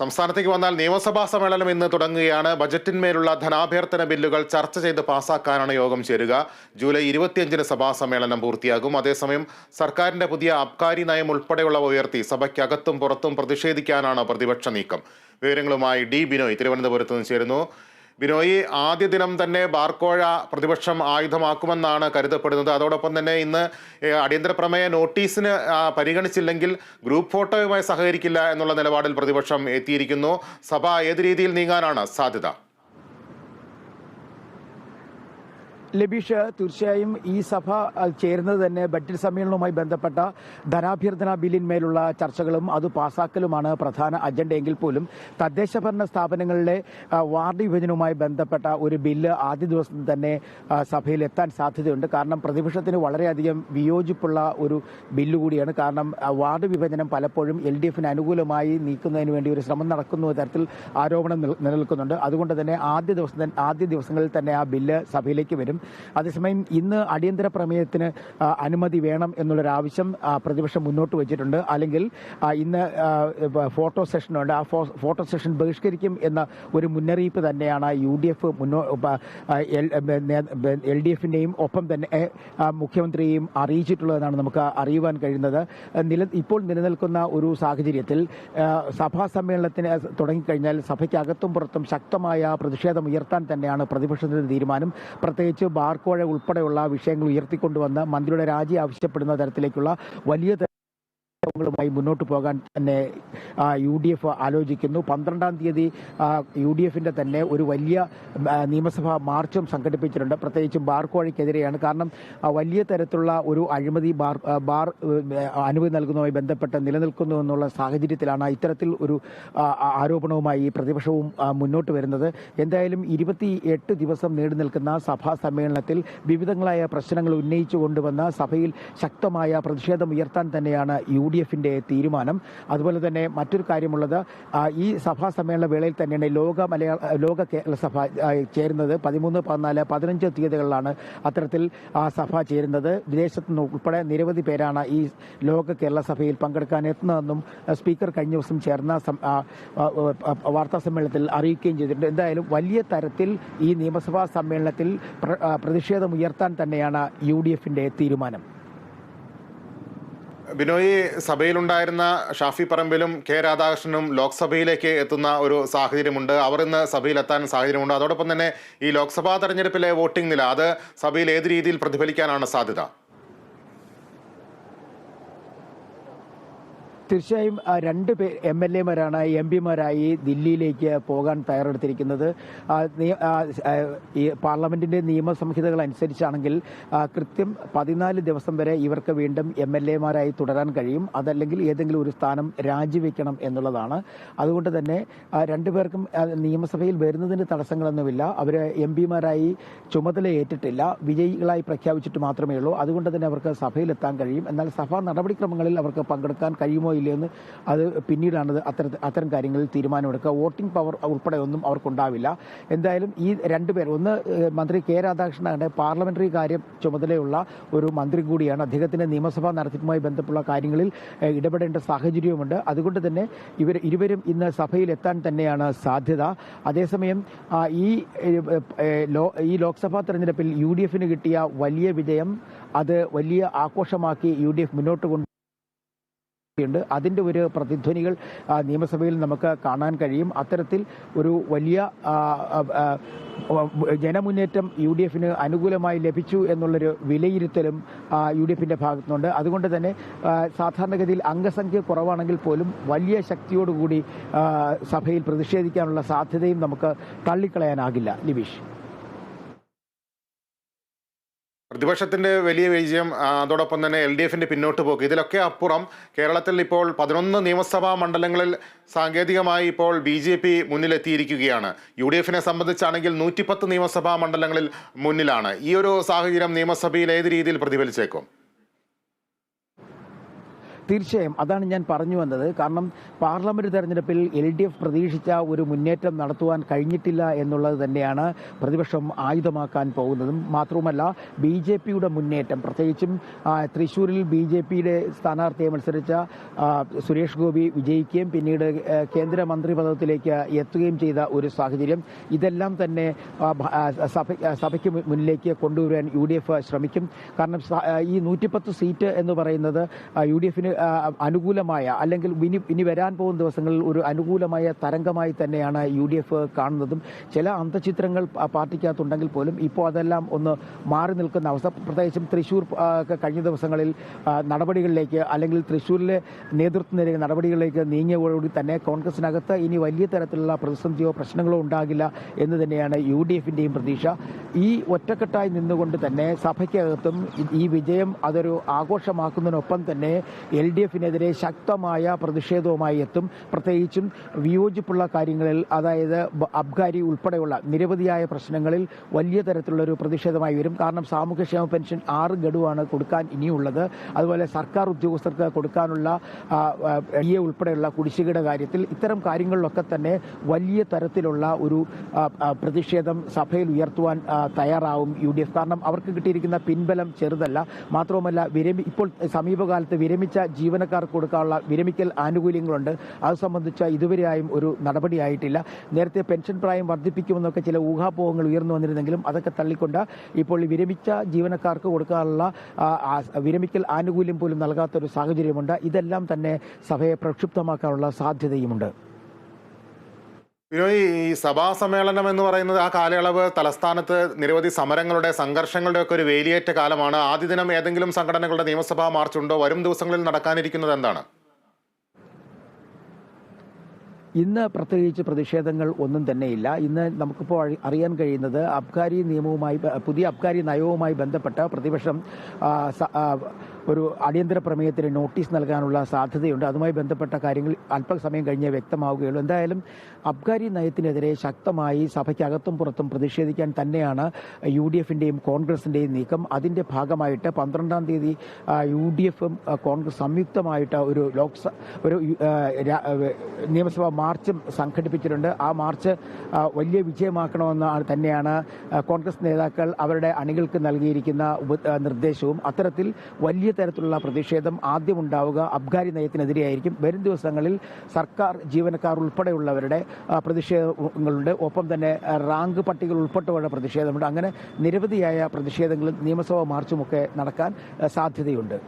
സംസ്ഥാനത്തേക്ക് വന്നാൽ നിയമസഭാ സമ്മേളനം ഇന്ന് തുടങ്ങുകയാണ്. ബജറ്റിന്മേലുള്ള ധനാഭ്യർത്ഥന ബില്ലുകൾ ചർച്ച ചെയ്ത് പാസാക്കാനാണ് യോഗം ചേരുക. ജൂലൈ ഇരുപത്തിയഞ്ചിന് സഭാ സമ്മേളനം പൂർത്തിയാകും. അതേസമയം സർക്കാരിന്റെ പുതിയ അബ്കാരി നയം ഉൾപ്പെടെയുള്ളവ ഉയർത്തി സഭയ്ക്കകത്തും പുറത്തും പ്രതിഷേധിക്കാനാണ് പ്രതിപക്ഷ നീക്കം. വിവരങ്ങളുമായി ഡി ബിനോയ് തിരുവനന്തപുരത്ത് നിന്ന് ചേരുന്നു. ബിനോയ് ആദ്യ ദിനം തന്നെ ബാർക്കോഴ പ്രതിപക്ഷം ആയുധമാക്കുമെന്നാണ് കരുതപ്പെടുന്നത്. അതോടൊപ്പം തന്നെ ഇന്ന് അടിയന്തര പ്രമേയ നോട്ടീസിന് പരിഗണിച്ചില്ലെങ്കിൽ ഗ്രൂപ്പ് ഫോട്ടോയുമായി സഹകരിക്കില്ല എന്നുള്ള നിലപാടിൽ പ്രതിപക്ഷം എത്തിയിരിക്കുന്നു. സഭ ഏത് രീതിയിൽ നീങ്ങാനാണ് സാധ്യത? ലബീഷ് തീർച്ചയായും ഈ സഭ ചേരുന്നത് തന്നെ ബഡ്ജറ്റ് സമ്മേളനവുമായി ബന്ധപ്പെട്ട ധനാഭ്യർത്ഥന ബില്ലിന്മേലുള്ള ചർച്ചകളും അത് പാസാക്കലുമാണ് പ്രധാന അജണ്ടയെങ്കിൽ പോലും തദ്ദേശ ഭരണ സ്ഥാപനങ്ങളിലെ വാർഡ് വിഭജനവുമായി ബന്ധപ്പെട്ട ഒരു ബില്ല് ആദ്യ ദിവസം തന്നെ സഭയിൽ എത്താൻ സാധ്യതയുണ്ട്. കാരണം പ്രതിപക്ഷത്തിന് വളരെയധികം വിയോജിപ്പുള്ള ഒരു ബില്ല് കൂടിയാണ്. കാരണം വാർഡ് വിഭജനം പലപ്പോഴും എൽ ഡി എഫിന് അനുകൂലമായി നീക്കുന്നതിന് വേണ്ടി ഒരു ശ്രമം നടക്കുന്ന തരത്തിൽ ആരോപണം നിലനിൽക്കുന്നുണ്ട്. അതുകൊണ്ട് തന്നെ ആദ്യ ദിവസം ആദ്യ ദിവസങ്ങളിൽ തന്നെ ആ ബില്ല് സഭയിലേക്ക് വരും. അതേസമയം ഇന്ന് അടിയന്തര പ്രമേയത്തിന് അനുമതി വേണം എന്നുള്ളൊരാവശ്യം പ്രതിപക്ഷം മുന്നോട്ട് വെച്ചിട്ടുണ്ട്. അല്ലെങ്കിൽ ഇന്ന് ഫോട്ടോ സെഷനുണ്ട്. ആ ഫോട്ടോ സെഷൻ ബഹിഷ്കരിക്കും എന്ന ഒരു മുന്നറിയിപ്പ് തന്നെയാണ് യു ഡി എഫ് മുന്നോ എൽ- ഡി എഫിന്റെയും ഒപ്പം തന്നെ മുഖ്യമന്ത്രിയെയും അറിയിച്ചിട്ടുള്ളതെന്നാണ് നമുക്ക് അറിയുവാൻ കഴിയുന്നത്. നില ഇപ്പോൾ നിലനിൽക്കുന്ന ഒരു സാഹചര്യത്തിൽ സഭാ സമ്മേളനത്തിന് തുടങ്ങിക്കഴിഞ്ഞാൽ സഭയ്ക്കകത്തും പുറത്തും ശക്തമായ പ്രതിഷേധം ഉയർത്താൻ തന്നെയാണ് പ്രതിപക്ഷത്തിന്റെ തീരുമാനം. പ്രത്യേകിച്ച് ബാർക്കോഴ ഉൾപ്പെടെയുള്ള വിഷയങ്ങൾ ഉയർത്തിക്കൊണ്ടുവന്ന് മന്ത്രിയുടെ രാജി ആവശ്യപ്പെടുന്ന തരത്തിലേക്കുള്ള വലിയ ങ്ങളുമായി മുന്നോട്ട് പോകാൻ തന്നെ യു ഡി എഫ് ആലോചിക്കുന്നു. പന്ത്രണ്ടാം തീയതി യു ഡി എഫിന്റെ തന്നെ ഒരു വലിയ നിയമസഭാ മാർച്ചും സംഘടിപ്പിച്ചിട്ടുണ്ട്. പ്രത്യേകിച്ചും ബാർ കോഴയ്ക്കെതിരെയാണ് കാരണം വലിയ തരത്തിലുള്ള ഒരു അഴിമതി ബാർ ബാർ അനുമതി നൽകുന്നതുമായി ബന്ധപ്പെട്ട് നിലനിൽക്കുന്നു എന്നുള്ള സാഹചര്യത്തിലാണ് ഇത്തരത്തിൽ ഒരു ആരോപണവുമായി പ്രതിപക്ഷവും മുന്നോട്ട് വരുന്നത്. എന്തായാലും ഇരുപത്തി എട്ട് ദിവസം നീണ്ടു നിൽക്കുന്ന സഭാ സമ്മേളനത്തിൽ വിവിധങ്ങളായ പ്രശ്നങ്ങൾ ഉന്നയിച്ചു കൊണ്ടുവന്ന സഭയിൽ ശക്തമായ പ്രതിഷേധം ഉയർത്താൻ തന്നെയാണ് യു ഡി എഫിന്റെ തീരുമാനം. അതുപോലെ തന്നെ മറ്റൊരു കാര്യമുള്ളത് ഈ സഭാ സമ്മേളന വേളയിൽ തന്നെയാണ് ലോക മലയാള ലോക കേരള സഭ ചേരുന്നത്. പതിമൂന്ന് പതിനാല് പതിനഞ്ച് തീയതികളിലാണ് അത്തരത്തിൽ ആ സഭ ചേരുന്നത്. വിദേശത്ത് നിന്ന് ഉൾപ്പെടെ നിരവധി പേരാണ് ഈ ലോക കേരള സഭയിൽ പങ്കെടുക്കാൻ എത്തുന്നതെന്നും സ്പീക്കർ കഴിഞ്ഞ ദിവസം ചേർന്ന വാർത്താ സമ്മേളനത്തിൽ അറിയിക്കുകയും ചെയ്തിട്ടുണ്ട്. എന്തായാലും വലിയ തരത്തിൽ ഈ നിയമസഭാ സമ്മേളനത്തിൽ പ്രതിഷേധം ഉയർത്താൻ തന്നെയാണ് യു ഡി എഫിന്റെ തീരുമാനം. ബിനോയ് സഭയിലുണ്ടായിരുന്ന ഷാഫി പറമ്പിലും കെ രാധാകൃഷ്ണനും ലോക്സഭയിലേക്ക് എത്തുന്ന ഒരു സാഹചര്യമുണ്ട്. അവർ ഇന്ന് സഭയിലെത്താൻ സാഹചര്യമുണ്ട്. അതോടൊപ്പം തന്നെ ഈ ലോക്സഭാ തെരഞ്ഞെടുപ്പിലെ വോട്ടിംഗ് നില അത് സഭയിൽ ഏത് രീതിയിൽ പ്രതിഫലിക്കാനാണ് സാധ്യത? തീർച്ചയായും രണ്ട് എം എൽ എമാരാണ് എം പിമാരായി ദില്ലിയിലേക്ക് പോകാൻ തയ്യാറെടുത്തിരിക്കുന്നത്. ഈ പാർലമെന്റിന്റെ നിയമസംഹിതകൾ അനുസരിച്ചാണെങ്കിൽ കൃത്യം പതിനാല് ദിവസം വരെ ഇവർക്ക് വീണ്ടും എം എൽ എമാരായി തുടരാൻ കഴിയും. അതല്ലെങ്കിൽ ഏതെങ്കിലും ഒരു സ്ഥാനം രാജിവെക്കണം എന്നുള്ളതാണ്. അതുകൊണ്ട് തന്നെ രണ്ടുപേർക്കും നിയമസഭയിൽ വരുന്നതിന് തടസ്സങ്ങളൊന്നുമില്ല. അവർ എം പിമാരായി ചുമതല ഏറ്റിട്ടില്ല. വിജയികളായി പ്രഖ്യാപിച്ചിട്ട് മാത്രമേ ഉള്ളൂ. അതുകൊണ്ട് തന്നെ അവർക്ക് സഭയിലെത്താൻ കഴിയും. എന്നാൽ സഭാ നടപടിക്രമങ്ങളിൽ അവർക്ക് പങ്കെടുക്കാൻ കഴിയുമോ ഇല്ലയെന്ന് അത് പിന്നീടാണ് അത്തരത്തിൽ അത്തരം കാര്യങ്ങളിൽ തീരുമാനമെടുക്കുക വോട്ടിംഗ് പവർ ഉൾപ്പെടെ ഒന്നും അവർക്കുണ്ടാവില്ല എന്തായാലും ഈ രണ്ടുപേർ ഒന്ന് മന്ത്രി കെ രാധാകൃഷ്ണനാണ്. പാർലമെന്ററി കാര്യം ചുമതലയുള്ള ഒരു മന്ത്രി കൂടിയാണ്. അദ്ദേഹത്തിന്റെ നിയമസഭാ നടത്തിപ്പുമായി ബന്ധപ്പെട്ടുള്ള കാര്യങ്ങളിൽ ഇടപെടേണ്ട സാഹചര്യവുമുണ്ട്. അതുകൊണ്ട് തന്നെ ഇവർ ഇരുവരും ഇന്ന് സഭയിൽ എത്താൻ തന്നെയാണ് സാധ്യത. അതേസമയം ഈ ഈ ലോക്സഭാ തെരഞ്ഞെടുപ്പിൽ യു ഡി എഫിന് കിട്ടിയ വലിയ വിജയം അത് വലിയ ആഘോഷമാക്കി യു ഡി എഫ് മുന്നോട്ട് കൊണ്ട് ഉണ്ട്. അതിന്റെ ഒരു പ്രതിധ്വനികൾ നിയമസഭയിൽ നമുക്ക് കാണാൻ കഴിയും. അത്തരത്തിൽ ഒരു വലിയ ജനമുന്നേറ്റം യു ഡി എഫിന് അനുകൂലമായി ലഭിച്ചു എന്നുള്ളൊരു വിലയിരുത്തലും യു ഡി എഫിന്റെ ഭാഗത്തുനിന്നുണ്ട്. അതുകൊണ്ട് തന്നെ സാധാരണഗതിയിൽ അംഗസംഖ്യ കുറവാണെങ്കിൽ പോലും വലിയ ശക്തിയോടുകൂടി സഭയിൽ പ്രതിഷേധിക്കാനുള്ള സാധ്യതയും നമുക്ക് തള്ളിക്കളയാനാകില്ല. ലിബീഷ്. പ്രതിപക്ഷത്തിന്റെ വലിയ വിജയം അതോടൊപ്പം തന്നെ എൽ ഡി എഫിന്റെ പിന്നോട്ട് പോക്ക് ഇതിലൊക്കെ അപ്പുറം കേരളത്തിൽ ഇപ്പോൾ പതിനൊന്ന് നിയമസഭാ മണ്ഡലങ്ങളിൽ സാങ്കേതികമായി ഇപ്പോൾ ബി ജെ പി മുന്നിലെത്തിയിരിക്കുകയാണ്. യു ഡി എഫിനെ സംബന്ധിച്ചാണെങ്കിൽ നൂറ്റിപ്പത്ത് നിയമസഭാ മണ്ഡലങ്ങളിൽ മുന്നിലാണ്. ഈ ഒരു സാഹചര്യം നിയമസഭയിൽ ഏത് രീതിയിൽ പ്രതിഫലിച്ചേക്കും? തീർച്ചയായും അതാണ് ഞാൻ പറഞ്ഞു വന്നത്. കാരണം പാർലമെന്റ് തെരഞ്ഞെടുപ്പിൽ എൽ ഡി എഫ് പ്രതീക്ഷിച്ച ഒരു മുന്നേറ്റം നടത്തുവാൻ കഴിഞ്ഞിട്ടില്ല എന്നുള്ളത് തന്നെയാണ് പ്രതിപക്ഷം ആയുധമാക്കാൻ പോകുന്നതും. മാത്രവുമല്ല ബി ജെ പിയുടെ മുന്നേറ്റം പ്രത്യേകിച്ചും തൃശൂരിൽ ബി ജെ പിയുടെ സ്ഥാനാർത്ഥിയെ മത്സരിച്ച സുരേഷ് ഗോപി വിജയിക്കുകയും പിന്നീട് കേന്ദ്ര കേന്ദ്രമന്ത്രി പദത്തിലേക്ക് എത്തുകയും ചെയ്ത ഒരു സാഹചര്യം. ഇതെല്ലാം തന്നെ സഭയ്ക്ക് മുന്നിലേക്ക് കൊണ്ടുവരാൻ യു ഡി എഫ് ശ്രമിക്കും. കാരണം ഈ നൂറ്റിപ്പത്ത് സീറ്റ് എന്ന് പറയുന്നത് യു ഡി എഫിന് അനുകൂലമായ അല്ലെങ്കിൽ ഇനി ഇനി വരാൻ പോകുന്ന ദിവസങ്ങളിൽ ഒരു അനുകൂലമായ തരംഗമായി തന്നെയാണ് യു ഡി എഫ് കാണുന്നതും. ചില അന്തചിത്രങ്ങൾ പാർട്ടിക്കകത്തുണ്ടെങ്കിൽ പോലും ഇപ്പോൾ അതെല്ലാം ഒന്ന് മാറി നിൽക്കുന്ന അവസ്ഥ. പ്രത്യേകിച്ചും തൃശ്ശൂർ കഴിഞ്ഞ ദിവസങ്ങളിൽ നടപടികളിലേക്ക് അല്ലെങ്കിൽ തൃശ്ശൂരിലെ നേതൃത്വം നൽകിയ നടപടികളിലേക്ക് നീങ്ങിയതോടുകൂടി തന്നെ കോൺഗ്രസിനകത്ത് ഇനി വലിയ തരത്തിലുള്ള പ്രതിസന്ധിയോ പ്രശ്നങ്ങളോ ഉണ്ടാകില്ല എന്ന് തന്നെയാണ് യു ഡി എഫിന്റെയും പ്രതീക്ഷ. ഈ ഒറ്റക്കെട്ടായി നിന്നുകൊണ്ട് തന്നെ സഭയ്ക്കകത്തും ഈ വിജയം അതൊരു ആഘോഷമാക്കുന്നതിനൊപ്പം തന്നെ എൽ ഡി എഫിനെതിരെ ശക്തമായ പ്രതിഷേധവുമായി എത്തും. പ്രത്യേകിച്ചും വിയോജിപ്പുള്ള കാര്യങ്ങളിൽ അതായത് അബ്കാരി ഉൾപ്പെടെയുള്ള നിരവധിയായ പ്രശ്നങ്ങളിൽ വലിയ തരത്തിലുള്ള ഒരു പ്രതിഷേധമായി വരും. കാരണം സാമൂഹ്യക്ഷേമ പെൻഷൻ ആറ് ഗഡുവാണ് കൊടുക്കാൻ ഇനിയുള്ളത്. അതുപോലെ സർക്കാർ ഉദ്യോഗസ്ഥർക്ക് കൊടുക്കാനുള്ള ഡി എ ഉൾപ്പെടെയുള്ള കുടിശ്ശികയുടെ കാര്യത്തിൽ ഇത്തരം കാര്യങ്ങളിലൊക്കെ തന്നെ വലിയ തരത്തിലുള്ള ഒരു പ്രതിഷേധം സഭയിൽ ഉയർത്തുവാൻ തയ്യാറാവും യു ഡി എഫ് കാരണം അവർക്ക് കിട്ടിയിരിക്കുന്ന പിൻബലം ചെറുതല്ല. മാത്രവുമല്ല വിരമി ഇപ്പോൾ സമീപകാലത്ത് വിരമിച്ച ജീവനക്കാർക്ക് കൊടുക്കാനുള്ള വിരമിക്കൽ ആനുകൂല്യങ്ങളുണ്ട്. അത് സംബന്ധിച്ച ഇതുവരെയായും ഒരു നടപടിയായിട്ടില്ല. നേരത്തെ പെൻഷൻ പ്രായം വർദ്ധിപ്പിക്കുമെന്നൊക്കെ ചില ഊഹാപോഹങ്ങൾ ഉയർന്നു വന്നിരുന്നെങ്കിലും അതൊക്കെ തള്ളിക്കൊണ്ട് ഇപ്പോൾ വിരമിച്ച ജീവനക്കാർക്ക് കൊടുക്കാനുള്ള വിരമിക്കൽ ആനുകൂല്യം പോലും നൽകാത്തൊരു സാഹചര്യമുണ്ട്. ഇതെല്ലാം തന്നെ സഭയെ പ്രക്ഷുബ്ധമാക്കാനുള്ള സാധ്യതയുമുണ്ട്. ഈ സഭാ സമ്മേളനം എന്ന് പറയുന്നത് ആ കാലയളവ് തലസ്ഥാനത്ത് നിരവധി സമരങ്ങളുടെ സംഘർഷങ്ങളുടെ ഒക്കെ ഒരു വേലിയേറ്റ കാലമാണ്. ആദ്യ ദിനം ഏതെങ്കിലും സംഘടനകളുടെ നിയമസഭാ മാർച്ച് ഉണ്ടോ? വരും ദിവസങ്ങളിൽ നടക്കാനിരിക്കുന്നത് എന്താണ്? ഇന്ന് പ്രത്യേകിച്ച് പ്രതിഷേധങ്ങൾ ഒന്നും തന്നെയില്ല. ഇന്ന് നമുക്കിപ്പോൾ അറി- അറിയാൻ കഴിയുന്നത് അബ്കാരി നിയമവുമായി പുതിയ അബ്കാരി നയവുമായി ബന്ധപ്പെട്ട് പ്രതിപക്ഷം ഒരു അടിയന്തര പ്രമേയത്തിന് നോട്ടീസ് നൽകാനുള്ള സാധ്യതയുണ്ട്. അതുമായി ബന്ധപ്പെട്ട കാര്യങ്ങൾ അല്പസമയം കഴിഞ്ഞേ വ്യക്തമാവുകയുള്ളൂ. എന്തായാലും അബ്കാരി നയത്തിനെതിരെ ശക്തമായി സഭയ്ക്കകത്തും പുറത്തും പ്രതിഷേധിക്കാൻ തന്നെയാണ് യു ഡി എഫിന്റെയും കോൺഗ്രസിന്റെയും നീക്കം. അതിന്റെ ഭാഗമായിട്ട് പന്ത്രണ്ടാം തീയതി യു ഡി എഫും കോൺഗ്രസ് സംയുക്തമായിട്ട് ഒരു ലോക്സഭ ഒരു നിയമസഭാ മാർച്ചും സംഘടിപ്പിച്ചിട്ടുണ്ട്. ആ മാർച്ച് വലിയ വിജയമാക്കണമെന്ന് തന്നെയാണ് കോൺഗ്രസ് നേതാക്കൾ അവരുടെ അണികൾക്ക് നൽകിയിരിക്കുന്ന നിർദ്ദേശവും. അത്തരത്തിൽ വലിയ തരത്തിലുള്ള പ്രതിഷേധം ആദ്യം ഉണ്ടാവുക അബ്കാരി നയത്തിനെതിരെയായിരിക്കും. വരും ദിവസങ്ങളിൽ സർക്കാർ ജീവനക്കാർ ഉൾപ്പെടെയുള്ളവരുടെ പ്രതിഷേധങ്ങളുണ്ട് ഒപ്പം തന്നെ റാങ്ക് പട്ടികൾ ഉൾപ്പെട്ടുള്ള പ്രതിഷേധമുണ്ട്. അങ്ങനെ നിരവധിയായ പ്രതിഷേധങ്ങളും നിയമസഭാ മാർച്ചുമൊക്കെ നടക്കാൻ സാധ്യതയുണ്ട്.